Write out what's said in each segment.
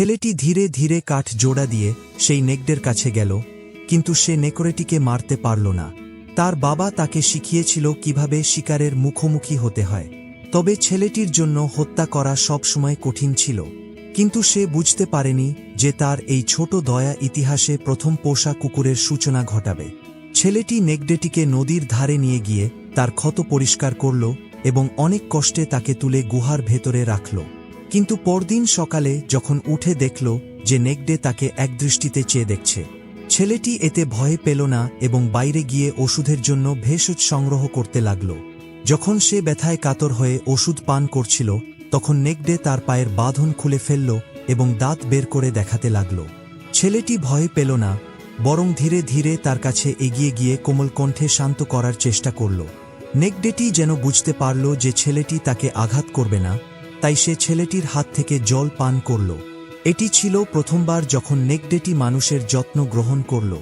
ছেলেটি ধীরে ধীরে কাঠ জোড়া দিয়ে সেই নেকড়ের কাছে গেল, কিন্তু সে নেকড়েটিকে মারতে পারল না। তার বাবা তাকে শিখিয়েছিল কীভাবে শিকারের মুখোমুখি হতে হয়। তবে ছেলেটির জন্য হত্যা করা সবসময় কঠিন ছিল, কিন্তু সে বুঝতে পারেনি যে তার এই ছোট দয়া ইতিহাসে প্রথম পোষা কুকুরের সূচনা ঘটাবে। ছেলেটি নেকড়েটিকে নদীর ধারে নিয়ে গিয়ে তার ক্ষত পরিষ্কার করল এবং অনেক কষ্টে তাকে তুলে গুহার ভেতরে রাখল। কিন্তু পরদিন সকালে যখন উঠে দেখল যে নেকড়ে তাকে একদৃষ্টিতে চেয়ে দেখছে, ছেলেটি এতে ভয় পেল না এবং বাইরে গিয়ে ওষুধের জন্য ভেষজ সংগ্রহ করতে লাগল। যখন সে ব্যথায় কাতর হয়ে ওষুধ পান করছিল, তখন নেকড়ে তার পায়ের বাঁধন খুলে ফেলল এবং দাঁত বের করে দেখাতে লাগল। ছেলেটি ভয় পেল না, বরং ধীরে ধীরে তার কাছে এগিয়ে গিয়ে কোমল কণ্ঠে শান্ত করার চেষ্টা করল। নেকড়েটি যেন বুঝতে পারল যে ছেলেটি তাকে আঘাত করবে না তাই সে ছেলেটির হাত থেকে জল পান করল। এটি ছিল প্রথমবার যখন নেকড়েটি মানুষের যত্ন গ্রহণ করল।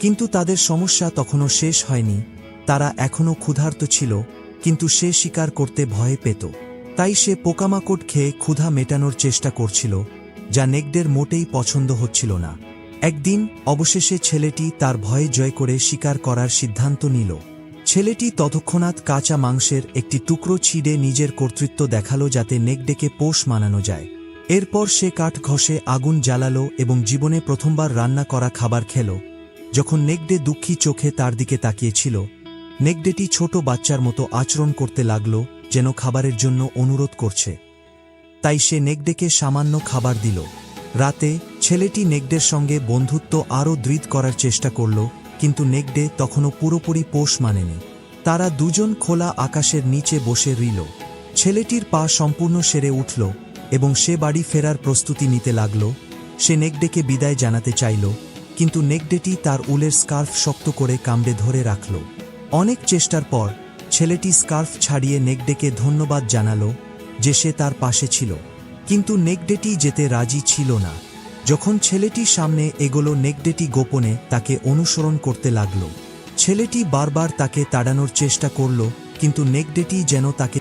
কিন্তু তাদের সমস্যা তখনও শেষ হয়নি। তারা এখনও ক্ষুধার্ত ছিল, কিন্তু সে শিকার করতে ভয় পেত। তাই সে পোকামাকড় খেয়ে ক্ষুধা মেটানোর চেষ্টা করছিল, যা নেকড়ের মোটেই পছন্দ হচ্ছিল না। একদিন অবশেষে ছেলেটি তার ভয়ে জয় করে শিকার করার সিদ্ধান্ত নিল। ছেলেটি ততক্ষণাৎ কাঁচা মাংসের একটি টুকরো ছিঁড়ে নিজের কর্তৃত্ব দেখাল যাতে নেকড়েকে পোষ মানানো যায়। এরপর সে কাঠ ঘষে আগুন জ্বালালো এবং জীবনে প্রথমবার রান্না করা খাবার খেল। যখন নেকড়ে দুঃখী চোখে তার দিকে তাকিয়েছিল নেকড়েটি ছোট বাচ্চার মতো আচরণ করতে লাগল, যেন খাবারের জন্য অনুরোধ করছে। তাই সে নেকড়েকে সামান্য খাবার দিল। রাতে ছেলেটি নেকড়ের সঙ্গে বন্ধুত্ব আরও দৃঢ় করার চেষ্টা করল কিন্তু নেকড়ে তখনও পুরোপুরি পোষ মানেনি। তারা দুজন খোলা আকাশের নিচে বসে রইল। ছেলেটির পা সম্পূর্ণ সেরে উঠল এবং সে বাড়ি ফেরার প্রস্তুতি নিতে লাগল। সে নেকড়েকে বিদায় জানাতে চাইল, কিন্তু নেকড়েটি তার উলের স্কার্ফ শক্ত করে কামড়ে ধরে রাখল। অনেক চেষ্টার পর ছেলেটি স্কার্ফ ছাড়িয়ে নেকড়েকে ধন্যবাদ জানালো যে সে তার পাশে ছিল। কিন্তু নেকড়েটি যেতে রাজি ছিল না। যখন ছেলেটির সামনে এগোলো, নেকড়েটি গোপনে তাকে অনুসরণ করতে লাগল। ছেলেটি বারবার তাকে তাড়ানোর চেষ্টা করল, কিন্তু নেকড়েটি যেন তাকে